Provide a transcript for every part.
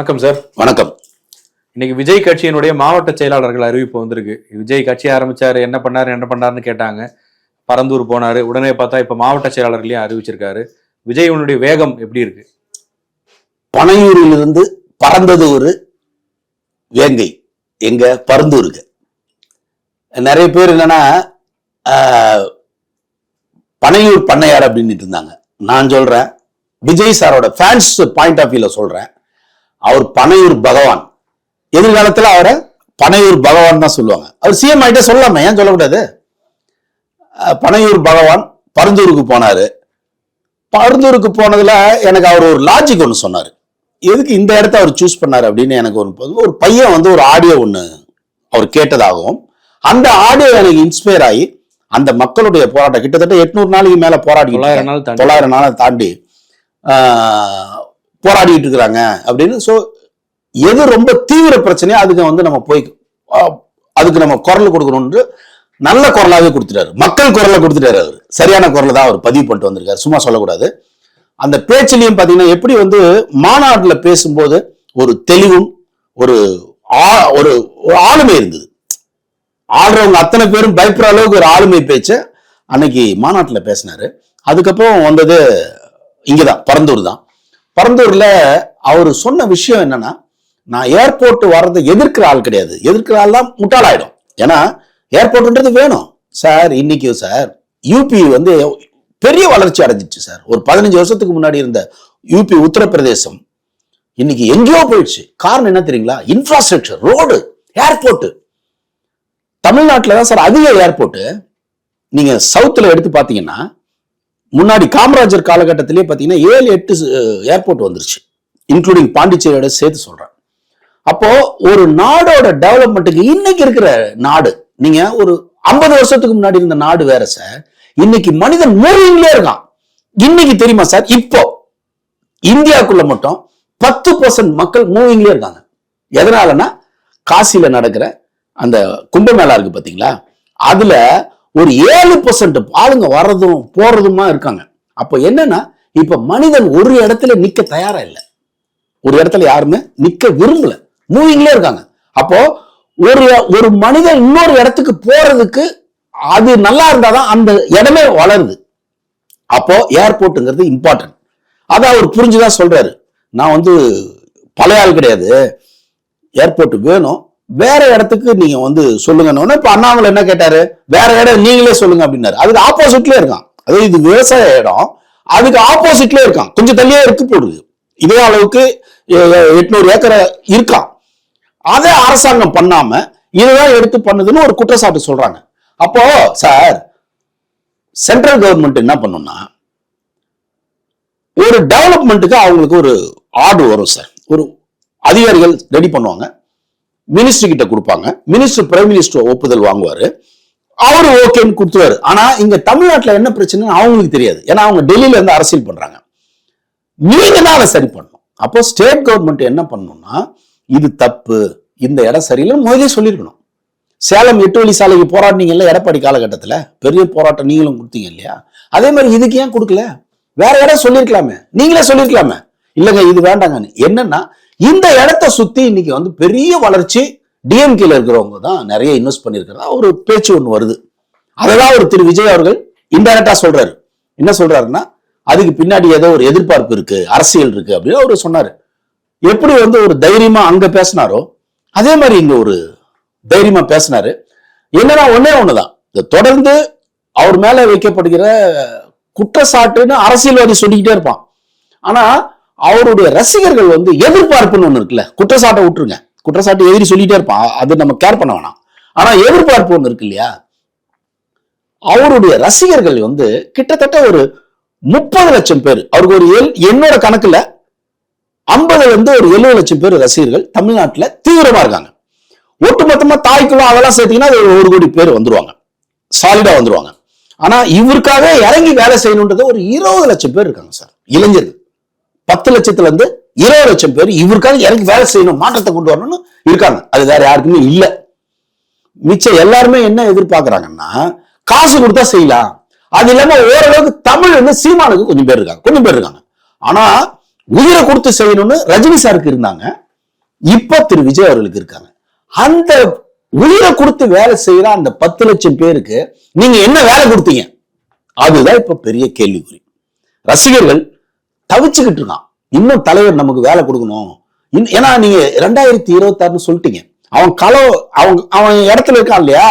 வணக்கம் சார் வணக்கம். இன்னைக்கு விஜய் கட்சியினுடைய மாவட்ட செயலாளர்கள் அறிவிப்பு வந்திருக்கு. விஜய் கட்சி ஆரம்பிச்சாரு என்ன பண்ணாரு என்ன பண்ணாருன்னு கேட்டாங்க. பரந்தூர் போனாரு. உடனே பார்த்தா இப்ப மாவட்ட செயலாளர்களையும் அறிவிச்சிருக்காரு. விஜயனுடைய வேகம் எப்படி இருக்கு? பனையூரிலிருந்து பறந்தது ஒரு வேங்கை எங்க பருந்தூருக்கு. நிறைய பேர் என்னன்னா பனையூர் பண்ணையார் அப்படின்னுட்டு இருந்தாங்க. நான் சொல்றேன் விஜய் சாரோட ஃபேன்ஸ் பாயிண்ட் ஆஃப் வியூல சொல்றேன். அவர் பனையூர் பகவான். எதிர்காலத்துல அவரை பனையூர் பகவான் தான் சொல்லுவாங்க. அவர் சிஎம் ஆயிட்டே சொல்லலாமே ஏன் சொல்லக்கூடாது? பனையூர் பகவான் பருந்தூருக்கு போனாரு. பருந்தூருக்கு போனதுல எனக்கு அவர் ஒரு லாஜிக் ஒன்று சொன்னார். எதுக்கு இந்த இடத்த அவர் சூஸ் பண்ணாரு அப்படின்னு எனக்கு ஒரு ஒரு பையன் வந்து ஒரு ஆடியோ ஒன்று அவர் கேட்டதாகவும் அந்த ஆடியோ எனக்கு இன்ஸ்பயர் ஆகி அந்த மக்களுடைய போராட்டம் கிட்டத்தட்ட எட்நூறு நாளைக்கு மேல போராடி தொள்ளாயிரம் நாள் தொள்ளாயிரம் நாளை தாண்டி. போராடிட்டு இருக்கிறாங்க அப்படின்னு. ஸோ எது ரொம்ப தீவிர பிரச்சனையோ அதுக்கு வந்து நம்ம போய் அதுக்கு நம்ம குரல் கொடுக்கணும்னு நல்ல குரலாகவே கொடுத்துட்டாரு. மக்கள் குரலை கொடுத்துட்டாரு அவர். சரியான குரலை தான் அவர் பதிவு பண்ணிட்டு வந்திருக்காரு. சும்மா சொல்லக்கூடாது. அந்த பேச்சிலையும் பார்த்தீங்கன்னா எப்படி வந்து மாநாட்டில் பேசும்போது ஒரு தெளிவும் ஒரு ஆ- ஒரு ஆளுமை இருந்தது. ஆடுறவங்க அத்தனை பேரும் பயப்படுற அளவுக்கு ஒரு ஆளுமை பேச்சை அன்னைக்கு மாநாட்டில் பேசினாரு. அதுக்கப்புறம் வந்தது இங்கே தான் பரந்தூர் தான் பரந்தூர்ல அவர் சொன்ன விஷயம் என்னன்னா நான் ஏர்போர்ட் வர்றதை எதிர்க்கிற ஆள் கிடையாது. எதிர்க்கிற ஆள் தான் முட்டாளாயிடும். ஏன்னா ஏர்போர்ட்ன்றது வேணும். சார் இன்னைக்கு சார் யூபி வந்து பெரிய வளர்ச்சி அடைஞ்சிச்சு சார். ஒரு பதினஞ்சு வருஷத்துக்கு முன்னாடி இருந்த யூபி உத்தரப்பிரதேசம் இன்னைக்கு எங்கேயோ போயிடுச்சு. காரணம் என்ன தெரியுங்களா? இன்ஃப்ராஸ்ட்ரக்சர் ரோடு ஏர்போர்ட் தமிழ்நாட்டில் தான் சார் அதிக ஏர்போர்ட்டு நீங்க சவுத்துல எடுத்து பார்த்தீங்கன்னா முன்னாடி காமராஜர் காலகட்டத்திலே பார்த்தீங்கன்னா ஏழு எட்டு ஏர்போர்ட் வந்துருச்சு. இன்க்ளூடிங் பாண்டிச்சேரியோட சேர்த்து சொல்கிறேன் அப்போ ஒரு நாடோட டெவலப்மெண்ட்டுக்கு இன்னைக்கு இருக்கிற நாடு நீங்க ஒரு ஐம்பது வருஷத்துக்கு முன்னாடி இருந்த நாடு வேற சார் இன்னைக்கு மனிதன் மூவிங்லேயே இருக்கான். இன்னைக்கு தெரியுமா சார் இப்போ இந்தியாவுக்குள்ள மட்டும் பத்து பர்சன்ட் மக்கள் மூவிங்லேயே இருக்காங்க. எதனாலன்னா காசியில நடக்கிற அந்த கும்பமேளா இருக்கு பாத்தீங்களா அதுல ஒரு ஏழு பர்சன்ட் ஆளுங்க வர்றதும் போறதுமா இருக்காங்க. அப்போ என்னன்னா இப்ப மனிதன் ஒரு இடத்துல நிக்க தயாரா இல்லை. ஒரு இடத்துல யாருமே நிக்க விரும்பல. மூவிங்லேயே இருக்காங்க. அப்போ ஒரு ஒரு மனிதன் இன்னொரு இடத்துக்கு போறதுக்கு அது நல்லா இருந்தாதான் அந்த இடமே வளருது. அப்போ ஏர்போர்ட்டுங்கிறது இம்பார்ட்டன்ட் அதை அவர் புரிஞ்சுதான் சொல்றாரு. நான் வந்து பழைய ஆள் கிடையாது. ஏர்போர்ட் வேணும். வேற இடத்துக்கு நீங்க வந்து சொல்லுங்கன்னு இப்ப அண்ணாமலை என்ன கேட்டாரு? வேற இடம் நீங்களே சொல்லுங்க அப்படின்னாரு. அதுக்கு ஆப்போசிட்ல இருக்கான். அதாவது இது விவசாய இடம். அதுக்கு ஆப்போசிட்ல இருக்கான். கொஞ்சம் தள்ளியே இருக்கு போடுது. இதே அளவுக்கு எட்நூறு ஏக்கரை இருக்கான். அதை அரசாங்கம் பண்ணாம இதுதான் எடுத்து பண்ணுதுன்னு ஒரு குற்றச்சாட்டு சொல்றாங்க. அப்போ சார் சென்ட்ரல் கவர்மெண்ட் என்ன பண்ணும்னா ஒரு டெவலப்மெண்ட்டுக்கு அவங்களுக்கு ஒரு ஆர்டர் வரும் சார். ஒரு அதிகாரிகள் ரெடி பண்ணுவாங்க. மினிஸ்டர் கிட்ட கொடுப்பாங்க. மினிஸ்டர் பிரைம் மினிஸ்டர் ஒப்புதல் வாங்குவாரு. அவரு ஓகேன்னு கொடுத்துருவாரு. ஆனா இங்க தமிழ்நாட்டுல என்ன பிரச்சனைன்னு அவங்களுக்கு தெரியாது. ஏன்னா அவங்க டெல்லியில இருந்து அரசியல் பண்றாங்க. நீங்க தான் அதை சரி பண்ணணும். அப்போ ஸ்டேட் கவர்மெண்ட் என்ன பண்ணணும்னா இது தப்பு. இந்த இடம் சரியில்லை. முதலே சொல்லியிருக்கணும் சேலம் எட்டு வழி சாலைக்கு போராடினீங்கல்ல எடப்பாடி காலகட்டத்தில்? பெரிய போராட்டம் நீங்களும் கொடுத்தீங்க இல்லையா? அதே மாதிரி இதுக்கு ஏன் கொடுக்கல? வேற இடம் சொல்லியிருக்கலாமே நீங்களே சொல்லியிருக்கலாமே இல்லைங்க இது வேண்டாங்கன்னு. என்னன்னா இந்த இடத்த சுத்தி இன்னைக்கு வந்து பெரிய வளர்ச்சி டிஎம்கேல இருக்கிறவங்க தான் நிறைய இன்வெஸ்ட் பண்ணியிருக்கிறதா ஒரு பேச்சு ஒன்று வருது. அதெல்லாம் ஒரு திரு விஜய் அவர்கள் இன்டெரக்டா சொல்றாரு. என்ன சொல்றாருன்னா அதுக்கு பின்னாடி ஏதோ ஒரு எதிர்பார்ப்பு இருக்கு அரசியல் இருக்கு அப்படின்னு அவர் சொன்னாரு. எப்படி வந்து ஒரு தைரியமா அங்க பேசினாரோ அதே மாதிரி இங்க ஒரு தைரியமா பேசினாரு. என்னன்னா ஒன்னே ஒண்ணுதான். இந்த தொடர்ந்து அவர் மேல வைக்கப்படுகிற குற்றச்சாட்டுன்னு அரசியல்வாதி சொல்லிக்கிட்டே இருப்பான். ஆனா அவருடைய ரசிகர்கள் வந்து எதிர்பார்ப்புன்னு ஒன்று இருக்குல்ல? குற்றச்சாட்டை விட்டுருங்க. குற்றச்சாட்டு எதிரி சொல்லிட்டே இருப்பான். அது நம்ம கேர் பண்ண வேணாம். ஆனா எதிர்பார்ப்பு ஒன்று இருக்கு இல்லையா? அவருடைய ரசிகர்கள் வந்து கிட்டத்தட்ட ஒரு முப்பது லட்சம் பேர். அவருக்கு ஒரு எல்- என்னோட கணக்குல ஐம்பதுல இருந்து ஒரு எழுபது லட்சம் பேர் ரசிகர்கள் தமிழ்நாட்டில் தீவிரமா இருக்காங்க. ஒட்டுமொத்தமா தாய்க்குள்ள அதெல்லாம் சேர்த்தீங்கன்னா அது ஒரு கோடி பேர் வந்துருவாங்க. சாலிடா வந்துருவாங்க. ஆனா இவருக்காக இறங்கி வேலை செய்யணுன்றது ஒரு இருபது லட்சம் பேர் இருக்காங்க சார். இளைஞர்கள். பத்து லட்சத்துல இருந்து இருபது லட்சம் பேர் இவருக்காக எனக்கு வேலை செய்யணும் மாற்றத்தை கொண்டு வரணும்னு இருக்காங்க. அது வேற யாருக்குமே இல்லை. மிச்சம் எல்லாருமே என்ன எதிர்பார்க்கறாங்கன்னா காசு கொடுத்தா செய்யலாம். அது இல்லாம ஓரளவுக்கு தமிழ் வந்து சீமானுக்கு கொஞ்சம் பேர் இருக்காங்க கொஞ்சம் பேர் இருக்காங்க. ஆனா உயிரை கொடுத்து செய்யணும்னு ரஜினி சாருக்கு இருந்தாங்க. இப்ப திரு விஜய் அவர்களுக்கு இருக்காங்க. அந்த உயிரை கொடுத்து வேலை செய்யற அந்த பத்து லட்சம் பேருக்கு நீங்க என்ன வேலை கொடுத்தீங்க? அதுதான் இப்ப பெரிய கேள்விக்குறி. ரசிகர்கள் தவிச்சுக்கிட்டு இருக்கான். இன்னும் தலைவர் நமக்கு வேலை கொடுக்கணும். ஏன்னா நீங்க ரெண்டாயிரத்தி இருபத்தாறுன்னு சொல்லிட்டீங்க. அவன் களோ அவங்க அவன் இடத்துல இருக்கான் இல்லையா?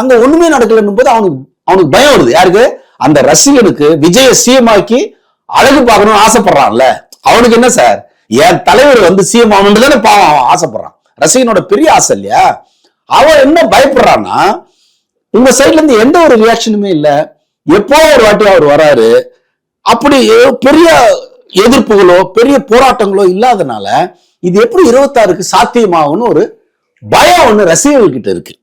அங்க ஒண்ணுமே நடக்கலன்னும் போது அவனுக்கு அவனுக்கு பயம் வருது. யாருக்கு? அந்த ரசிகனுக்கு விஜய சீமாக்கி அழகு பார்க்கணும்னு ஆசைப்படுறான்ல. அவனுக்கு என்ன சார் என் தலைவர் வந்து சிஎம் ஆகணும்னு தானே பாவம் அவன் ஆசைப்படுறான். ரசிகனோட பெரிய ஆசை இல்லையா? அவன் என்ன பயப்படுறான்னா உங்க சைட்ல இருந்து எந்த ஒரு ரியாக்ஷனுமே இல்லை. எப்போ ஒரு வாட்டி அவர் வராரு அப்படி பெரிய எதிர்ப்புகளோ பெரிய போராட்டங்களோ இல்லாதனால இது எப்படி இருபத்தாறுக்கு சாத்தியமாகும்னு ஒரு பயம் ஒண்ணு ரசிகர்கள் கிட்ட இருக்கு.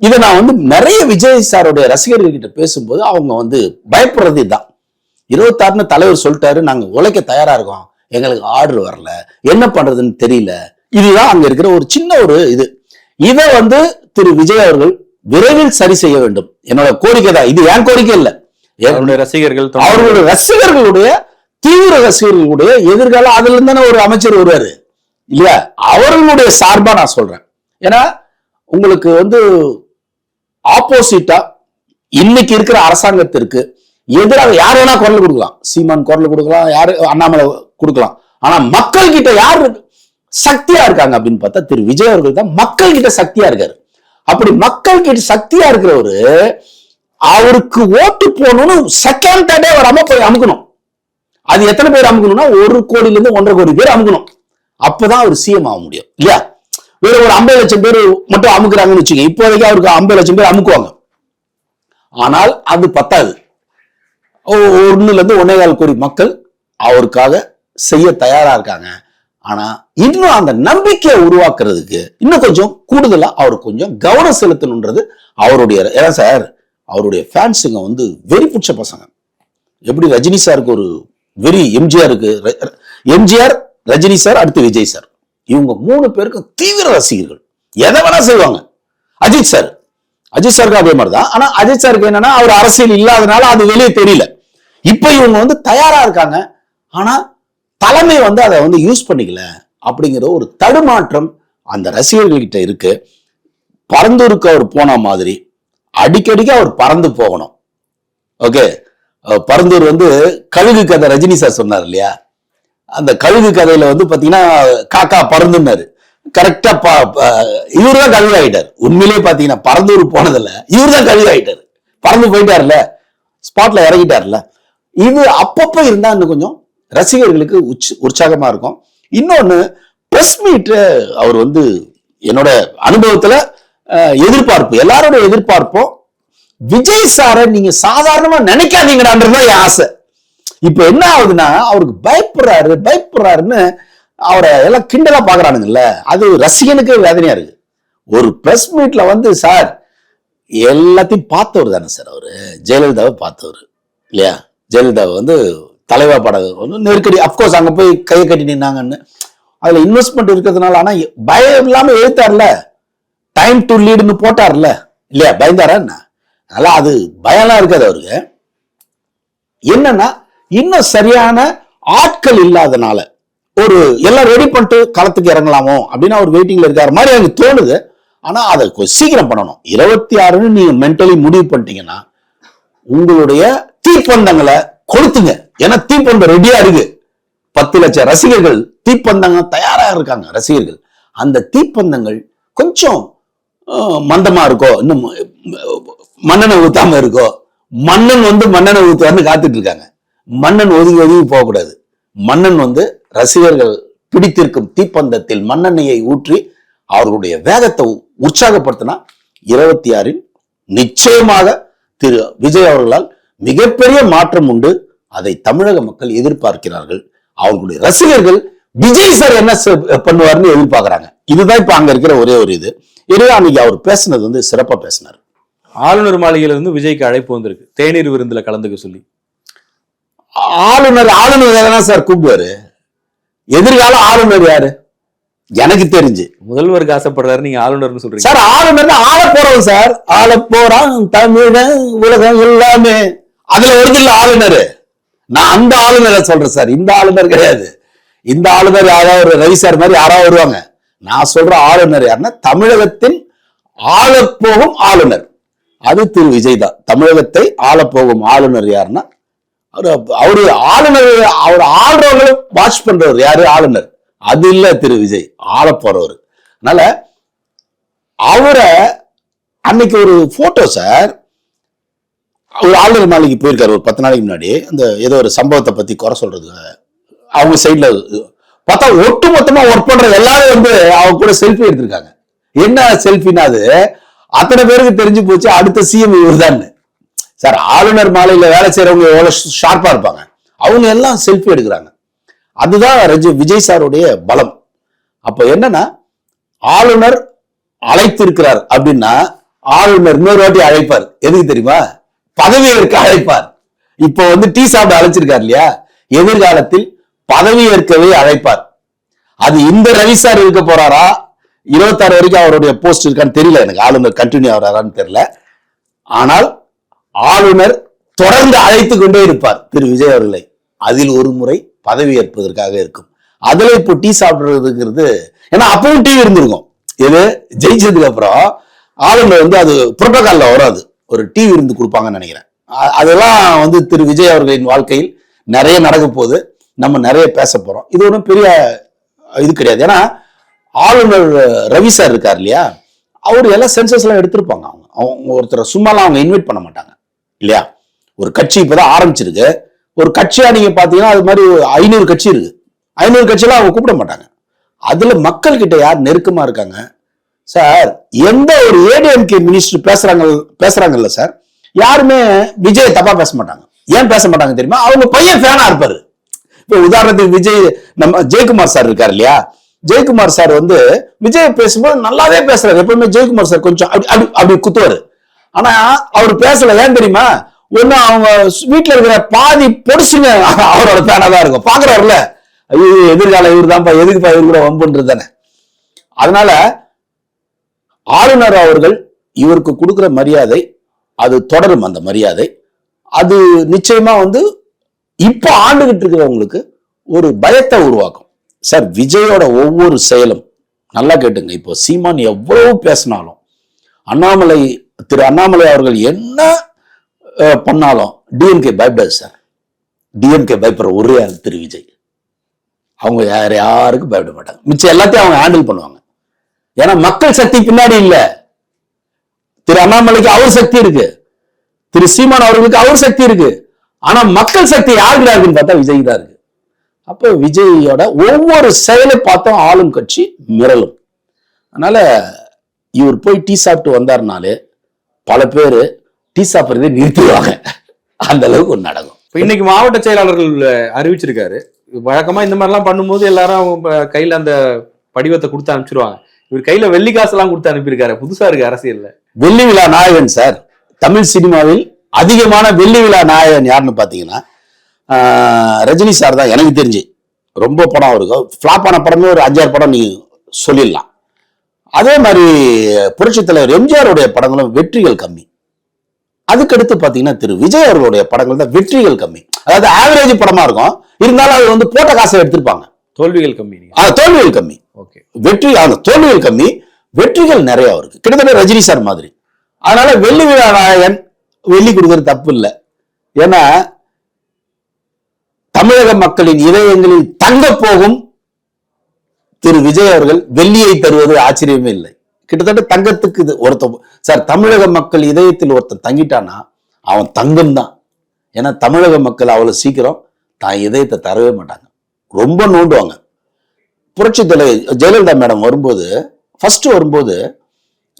இதை நான் வந்து நிறைய விஜய் சாருடைய ரசிகர்கள் கிட்ட பேசும்போது அவங்க வந்து பயப்படுறது இதுதான். இருபத்தாறுன்னு தலைவர் சொல்லிட்டாரு நாங்க உழைக்க தயாரா இருக்கோம். எங்களுக்கு ஆர்டர் வரல. என்ன பண்றதுன்னு தெரியல. இதுதான் அங்க இருக்கிற ஒரு சின்ன ஒரு இது. இதை வந்து திரு விஜய் அவர்கள் விரைவில் சரி செய்ய வேண்டும். என்னோட கோரிக்கை தான். இது என் கோரிக்கை இல்ல. ரசிகர்கள். அவர்களுடைய ரசிகர்களுடைய தீவிர ரசிகர்களுடைய எதிர்காலம் அதுல இருந்து தானே ஒரு அமைச்சர் வருவாரு? இல்லையா? அவர்களுடைய சார்பா நான் சொல்றேன். ஏன்னா உங்களுக்கு வந்து ஆப்போசிட்டா இன்னைக்கு இருக்கிற அரசாங்கத்திற்கு எதிராக யார் வேணா குரல் கொடுக்கலாம். சீமான் குரல் கொடுக்கலாம் யாரு? அண்ணாமலை கொடுக்கலாம். ஆனா மக்கள் கிட்ட யார் சக்தியா இருக்காங்க அப்படின்னு பார்த்தா திரு விஜய் அவர்கள் தான் மக்கள் கிட்ட சக்தியா இருக்காரு. அப்படி மக்கள் கிட்ட சக்தியா இருக்கிறவரு அவருக்கு ஓட்டு போகணும்னு செகண்ட் தேர்டே வராம போய் அமுக்கணும் அது எத்தனை பேர் அமுக்கணும்னா ஒரு கோடியில இருந்து ஒன்றரை கோடி பேர் அமுக்கணும் அப்பதான் அவர் சிஎம் ஆக முடியும். இல்லையா? வேற ஒரு ஐம்பது லட்சம் பேர் மட்டும் அமுக்குறாங்கன்னு வச்சுக்க இப்போதைக்கு அவருக்கு ஐம்பது லட்சம் பேர் அமுக்குவாங்க. ஆனால் அது பத்தாது. ஒ- ஒண்ணுல இருந்து ஒன்னேகால் கோடி மக்கள் அவருக்காக செய்ய தயாரா இருக்காங்க. ஆனா இன்னும் அந்த நம்பிக்கையை உருவாக்குறதுக்கு இன்னும் கொஞ்சம் கூடுதலா அவர் கொஞ்சம் கவனம் செலுத்தணுன்றது அவருடைய ஏன்னா சார் அவருடைய ஃபேன்ஸுங்க வந்து வெறி பிடிச்ச பசங்க. எப்படி ரஜினி சாருக்கு ஒரு வெறி எம்ஜிஆருக்கு எம்ஜிஆர் ரஜினி சார் அடுத்து விஜய் சார். இவங்க மூணு பேருக்கும் தீவிர ரசிகர்கள். எதை வேணா செய்வாங்க. அஜித் சார். அஜித் சாருக்கு அதே மாதிரி தான் ஆனா அஜித் சாருக்கு என்னன்னா அவர் அரசியல் இல்லாதனால அது வெளியே தெரியல. இப்ப இவங்க வந்து தயாரா இருக்காங்க. ஆனா தலைமை வந்து அதை வந்து யூஸ் பண்ணிக்கல. அப்படிங்கிற ஒரு தடுமாற்றம் அந்த ரசிகர்கள்கிட்ட இருக்கு. பறந்துருக்கு அவர் போன மாதிரி அடிக்கடிக்கு அவர் பறந்து போகணும். ஓகே பரந்தூர் வந்து கழுகு கதை ரஜினி சார் சொன்னார் இல்லையா? அந்த கழுகு கதையில வந்து பாத்தீங்கன்னா காக்கா பறந்துன்னாரு. கரெக்டா இவரு தான் கழுகு ஆயிட்டார். உண்மையிலேயே பாத்தீங்கன்னா பரந்தூர் போனதில்ல. இவர் தான் கழுகு ஆயிட்டாரு. பறந்து போயிட்டார்ல ஸ்பாட்ல இறங்கிட்டார்ல இது அப்பப்ப இருந்தா இன்னும் கொஞ்சம் ரசிகர்களுக்கு உச்ச உற்சாகமா இருக்கும். இன்னொன்னு பிரஸ் மீட் அவர் வந்து என்னோட அனுபவத்துல எதிர்பார்ப்பு எல்லாரோட எதிர்பார்ப்பும் விஜய் சாரை நீங்க சாதாரணமா நினைக்காதீங்கடான்றதுதான் என் ஆசை. இப்ப என்ன ஆகுதுன்னா அவருக்கு பயப்படுறாரு பயப்படுறாருன்னு அவரை எல்லாம் கிண்டலா பாக்குறானுங்கல்ல. அது ரசிகனுக்கு வேதனையா இருக்கு. ஒரு பிரஸ் மீட்ல வந்து சார் எல்லாத்தையும் பார்த்தவர் தானே சார் அவரு. ஜெயலலிதாவை பார்த்தவர். இல்லையா? ஜெயலலிதாவை வந்து தலைவா படம் வந்து நெருக்கடி. அப்கோர்ஸ் அங்க போய் கையை கட்டி நின்னாங்கன்னு. அதுல இன்வெஸ்ட்மெண்ட் இருக்கிறதுனால ஆனா பயம் இல்லாம எழுத்தார்ல. Time to லீடுன்னு போட்டார்ல. இல்லையா? பயந்தாரா என்ன? அதெல்லாம் அது பயம்லாம் இருக்காது அவருக்கு. என்னன்னா இன்னும் சரியான ஆட்கள் இல்லாதனால ஒரு எல்லாம் ரெடி பண்ணிட்டு களத்துக்கு இறங்கலாமோ? அப்படின்னு அவர் வெயிட்டிங்ல இருக்காரு மாதிரி எனக்கு தோணுது. ஆனா அதை கொஞ்சம் சீக்கிரம் பண்ணணும். இருபத்தி ஆறுன்னு நீங்க மென்டலி முடிவு பண்ணிட்டீங்கன்னா உங்களுடைய தீப்பந்தங்களை கொளுத்துங்க. ஏன்னா தீப்பந்தம் ரெடியா இருக்கு. பத்து லட்சம் ரசிகர்கள் தீப்பந்தங்க தயாரா இருக்காங்க ரசிகர்கள். அந்த தீப்பந்தங்கள் கொஞ்சம் மந்தமா இருக்கோ? இன்னும் மன்னனை ஊத்தாம இருக்கோ? மன்னன் வந்து மன்னனை ஊத்துவார்னு காத்துட்டு இருக்காங்க மன்னன் ஒதுங்கி ஒதுங்கி போகக்கூடாது. மன்னன் வந்து ரசிகர்கள் பிடித்திருக்கும் தீப்பந்தத்தில் மன்னெண்ணெயை ஊற்றி அவர்களுடைய வேகத்தை உற்சாகப்படுத்தினா இருபத்தி ஆறில் நிச்சயமாக திரு விஜய் அவர்களால் மிகப்பெரிய மாற்றம் உண்டு. அதை தமிழக மக்கள் எதிர்பார்க்கிறார்கள். அவர்களுடைய ரசிகர்கள் விஜய் சார் என்ன பண்ணுவார்னு எதிர்பார்க்கிறாங்க. இதுதான் இப்ப அங்க இருக்கிற ஒரே ஒரு இது. எனவே அன்னைக்கு அவர் பேசுனது வந்து சிறப்பா பேசினார். ஆளுநர் மாளிகையில இருந்து விஜய்க்கு அழைப்பு வந்திருக்கு. தேநீர் விருந்துல கலந்துக்க சொல்லி. ஆளுநர் ஆளுநர் தானே சார் கூப்பிடுவாரு? எதிர்கால ஆளுநர் யாரு? எனக்கு தெரிஞ்சு. முதல்வருக்கு ஆசைப்படுறாரு நீங்க ஆளுநர்னு சொல்றீங்க. சார் ஆளுநர் ஆள போறோம் சார். ஆள போறான் தமிழன் உலகம் எல்லாமே. அதுல இல்ல ஆளுநர். நான் அந்த ஆளுநரை சொல்றேன் சார். இந்த ஆளுநர் கிடையாது. இந்த ஆளுநர் யாராவது ஒரு ரவி சார் மாதிரி யாராவது வருவாங்க. நான் சொல்ற ஆளுநர் யாருன்னா தமிழகத்தின் ஆளப்போகும் ஆளுநர். அது திரு விஜய் தான். தமிழகத்தை ஆளப்போகும் ஆளுநர் யாருன்னா அவரு அவரு ஆளுநர் அவர் ஆள்றவங்களும் வாட்ச் பண்றவர் யாரு? ஆளுநர். அது இல்ல திரு விஜய். ஆள போறவர் அதனால அவரை அன்னைக்கு ஒரு போட்டோ சார் ஒரு ஆளுநர் மாளிகைக்கு போயிருக்காரு. ஒரு பத்து நாளைக்கு முன்னாடி அந்த ஏதோ ஒரு சம்பவத்தை பத்தி குறை சொல்றது அவங்க சைட்ல பார்த்தா ஒட்டு மொத்தமா ஒர்க் பண்ற எல்லாரும் வந்து அவங்க கூட செல்ஃபி எடுத்திருக்காங்க. என்ன செல்ஃபின்னா அது? அத்தனை பேருக்கு தெரிஞ்சு போச்சு அடுத்த சிஎம் இவர் சார் ஆளுநர் மாலையில வேலை செய்யறவங்க எவ்வளவு ஷார்ப்பா இருப்பாங்க. அவங்க எல்லாம் செல்ஃபி எடுக்கிறாங்க. அதுதான் ரஜி விஜய் சாருடைய பலம். அப்ப என்னன்னா ஆளுநர் அழைத்திருக்கிறார் அப்படின்னா ஆளுநர் இன்னொரு வாட்டி அழைப்பார். எதுக்கு தெரியுமா? பதவியேற்க அழைப்பார். இப்போ வந்து டீ சாப்பிட அழைச்சிருக்கார் இல்லையா? எதிர்காலத்தில் பதவி ஏற்கவே அழைப்பார். அது இந்த ரவி சார் இருக்க போறாரா? இருபத்தாறு வரைக்கும் அவருடைய போஸ்ட் இருக்கான்னு தெரியல எனக்கு. ஆளுநர் கண்டினியூ ஆகிறாரான்னு தெரியல. ஆனால் ஆளுநர் தொடர்ந்து அழைத்து கொண்டே இருப்பார் திரு விஜய் அவர்களை. அதில் ஒரு முறை பதவி ஏற்பதற்காக இருக்கும். அதுல இப்போ டீ சாப்பிடுறதுங்கிறது ஏன்னா அப்பவும் டீ இருந்திருக்கும். இது ஜெயிச்சதுக்கு அப்புறம் ஆளுநர் வந்து அது புரோட்டோகால்ல வராது. ஒரு டீ விருந்து கொடுப்பாங்கன்னு நினைக்கிறேன். அதெல்லாம் வந்து திரு விஜய் அவர்களின் வாழ்க்கையில் நிறைய நடக்க போகுது. நம்ம நிறைய பேச போறோம். இது ஒன்றும் பெரிய இது கிடையாது. ஏன்னா ஆளுநர் ரவி சார் இருக்கார் இல்லையா? அவர் எல்லாம் சென்சஸ்லாம் எடுத்திருப்பாங்க அவங்க. அவங்க ஒருத்தரை சும்மாலாம் அவங்க இன்வைட் பண்ண மாட்டாங்க. இல்லையா? ஒரு கட்சி இப்போதான் ஆரம்பிச்சிருக்கு. ஒரு கட்சியா நீங்க பாத்தீங்கன்னா அது மாதிரி ஐநூறு கட்சி இருக்கு. ஐநூறு கட்சியெல்லாம் அவங்க கூப்பிட மாட்டாங்க. அதுல மக்கள் கிட்ட யார் நெருக்கமா இருக்காங்க? சார் எந்த ஒரு ஏடிஎம்கே மினிஸ்டர் பேசுறாங்க பேசுறாங்கல்ல சார்? யாருமே விஜய் தப்பா பேச மாட்டாங்க. ஏன் பேச மாட்டாங்க தெரியுமா? அவங்க பையன் ஃபேனா இருப்பாரு. இப்போ உதாரணத்துக்கு விஜய் நம்ம ஜெயக்குமார் சார் இருக்கார் இல்லையா? ஜெயக்குமார் சார் வந்து விஜய் பேசும்போது நல்லாவே பேசுறாரு. எப்பவுமே ஜெயக்குமார் சார் கொஞ்சம் அப்படி அப்படி அப்படி குத்துவாரு. ஆனா அவர் பேசல. ஏன் தெரியுமா? ஒண்ணு அவங்க வீட்டுல இருக்கிற பாதி பொடிசுங்க அவரோட ஃபேனா தான் இருக்கும். பாக்குறாருல. ஐயோ எதிர்கால இவர் தான்ப்பா எதுக்குப்பா இவர் கூட வம்புன்றது தானே. அதனால ஆளுநர் அவர்கள் இவருக்கு கொடுக்கிற மரியாதை அது தொடரும் அந்த மரியாதை. அது நிச்சயமா வந்து இப்போ ஆண்டுகிட்டு இருக்கிறவங்களுக்கு ஒரு பயத்தை உருவாக்கும். சார் விஜயோட ஒவ்வொரு செயலும் நல்லா கேட்டுங்க. இப்போ சீமான் எவ்வளவு பேசினாலும் அண்ணாமலை திரு அண்ணாமலை அவர்கள் என்ன பண்ணாலும் டிஎம்கே பயப்படாது சார். டிஎம்கே பயப்படுற ஒரே ஆள் திரு விஜய். அவங்க யார் யாருக்கும் பயப்பட மாட்டாங்க. மிச்சம் எல்லாத்தையும் அவங்க ஹேண்டில் பண்ணுவாங்க. ஏன்னா மக்கள் சக்தி பின்னாடி இல்லை. திரு அண்ணாமலைக்கு அவர் சக்தி இருக்கு. திரு சீமான் அவர்களுக்கு அவர் சக்தி இருக்கு. ஆனா மக்கள் சக்தி யாருக்குடா இருக்குன்னு பார்த்தா விஜய் தான் இருக்கு. அப்போ விஜயோட ஒவ்வொரு செயலை பார்த்தோம் ஆளும் கட்சி மிரளும். அதனால இவர் போய் டீ சாப்பிட்டு வந்தாருனாலே பல பேர் டீ சாப்பிட்றதே நிறுத்திடுவாங்க. அந்த அளவுக்கு ஒன்று நடக்கும். இப்ப இன்னைக்கு மாவட்ட செயலாளர்கள் அறிவிச்சிருக்காரு. வழக்கமா இந்த மாதிரிலாம் பண்ணும்போது எல்லாரும் கையில அந்த படிவத்தை கொடுத்து அனுப்பிச்சிருவாங்க. இவர் கையில வெள்ளி காசெல்லாம் கொடுத்து அனுப்பியிருக்காரு. புதுசா இருக்கு அரசியல்ல. வெள்ளி விழா நாயகன் சார் தமிழ் சினிமாவில் அதிகமான வெள்ளி விழா நாயகன் யாருன்னு பார்த்தீங்கன்னா ரஜினி சார் தான் எனக்கு தெரிஞ்சு. ரொம்ப படம் இருக்கும் ஃப்ளாப் ஆன படமே ஒரு அஞ்சாறு படம் நீ சொல்லிடலாம். அதே மாதிரி புரட்சித் தலைவர் எம்ஜிஆருடைய படங்களும் வெற்றிகள் கம்மி. அதுக்கடுத்து பார்த்தீங்கன்னா திரு விஜய் அவர்களுடைய படங்கள் தான் வெற்றிகள் கம்மி. அதாவது ஆவரேஜ் படமா இருக்கும். இருந்தாலும் அது வந்து போட்ட காசை எடுத்திருப்பாங்க. தோல்விகள் கம்மி தோல்விகள் கம்மி. ஓகே. வெற்றி அந்த தோல்விகள் கம்மி. வெற்றிகள் நிறைய இருக்கு கிட்டத்தட்ட ரஜினி சார் மாதிரி. அதனால வெள்ளி விழா நாயகன் வெள்ளி கொடுக்கறது தப்பு இல்லை ஏன்னா தமிழக மக்களின் இதயங்களில் தங்க போகும் திரு விஜய் அவர்கள் வெள்ளியை தருவது ஆச்சரியமே இல்லை. கிட்டத்தட்ட தங்கத்துக்கு இது ஒருத்தன் சார் தமிழக மக்கள் இதயத்தில் ஒருத்தன் தங்கிட்டானா அவன் தங்கம் தான் ஏன்னா தமிழக மக்கள் அவ்வளவு சீக்கிரம் தான் இதயத்தை தரவே மாட்டாங்க. ரொம்ப நோண்டுவாங்க. புரட்சி தலைவர் ஜெயலலிதா மேடம் வரும்போது ஃபர்ஸ்ட் வரும்போது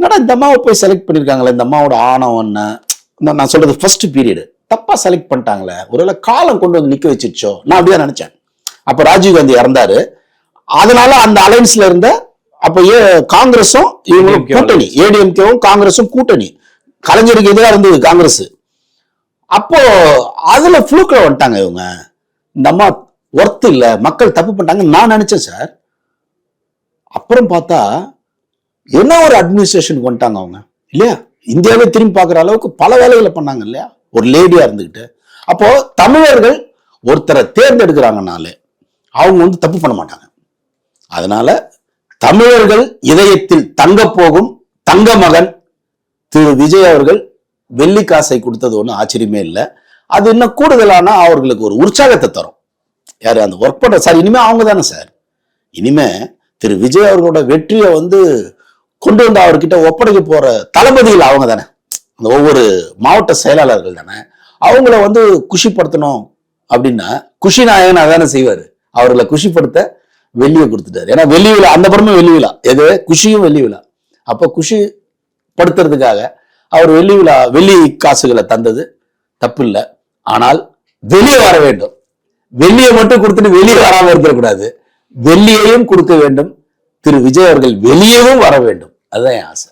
என்னடா இந்த அம்மாவை போய் செலக்ட் பண்ணியிருக்காங்களே இந்த அம்மாவோட ஆணவம் என்ன? நான் நான் சொல்றது ஃபர்ஸ்ட் பீரியடு தப்பா செலக்ட் பண்ணிட்டாங்களே. ஒருவேளை காலம் கொண்டு வந்து நிக்க வச்சிருச்சோ? நான் அப்படியே நினைச்சேன். அப்ப ராஜீவ் காந்தி இறந்தாரு. அதனால அந்த அலைன்ஸ்ல இருந்த அப்ப ஏ காங்கிரஸும் இவங்களும் கூட்டணி. ஏடிஎம்கேவும் காங்கிரஸும் கூட்டணி. கலைஞருக்கு எதிராக இருந்தது காங்கிரஸ் அப்போ அதுல ஃப்ளூக்ல வந்துட்டாங்க இவங்க. இந்த அம்மா ஒர்த் இல்ல. மக்கள் தப்பு பண்ணிட்டாங்க நான் நினைச்சேன் சார் அப்புறம் பார்த்தா என்ன ஒரு அட்மினிஸ்ட்ரேஷனுக்கு வந்துட்டாங்க அவங்க? இல்லையா? இந்தியாவே திரும்பி பார்க்குற அளவுக்கு பல வேலைகளை பண்ணாங்க இல்லையா? ஒரு லேடியா இருந்துக்கிட்டு அப்போ தமிழர்கள் ஒருத்தரை தேர்ந்தெடுக்கிறாங்கனாலே அவங்க வந்து தப்பு பண்ண மாட்டாங்க. அதனால தமிழர்கள் இதயத்தில் தங்க போகும் தங்க மகன் திரு விஜய் அவர்கள் வெள்ளி காசை கொடுத்தது ஒன்றும் ஆச்சரியமே இல்லை. அது இன்னும் கூடுதலான அவர்களுக்கு ஒரு உற்சாகத்தை தரும். யார்? அந்த ஒர்க் பண்ற சார் இனிமே அவங்க தானே சார். இனிமே திரு விஜய் அவர்களோட வெற்றியை வந்து கொண்டு வந்து அவர்கிட்ட ஒப்படைக்க போற தளபதிகள் அவங்க தானே. அந்த ஒவ்வொரு மாவட்ட செயலாளர்கள் தானே. அவங்கள வந்து குஷிப்படுத்தணும் அப்படின்னா குஷி நாயகன் அதானே செய்வாரு. அவர்களை குஷிப்படுத்த வெள்ளியை கொடுத்துட்டாரு. ஏன்னா வெள்ளி விழா அந்த படமும் வெள்ளி விழா. எது? குஷியும் வெள்ளி விழா. அப்போ குஷி படுத்துறதுக்காக அவர் வெள்ளி விழா வெள்ளி காசுகளை தந்தது. தப்பு இல்லை ஆனால் வெளியே வர வேண்டும். வெள்ளியை மட்டும் கொடுத்துட்டு வெளியே வராமல் இருக்கக்கூடாது வெள்ளியையும் கொடுக்க வேண்டும். திரு விஜய் அவர்கள் வெளியவும் வர வேண்டும். அதுதான் என் ஆசை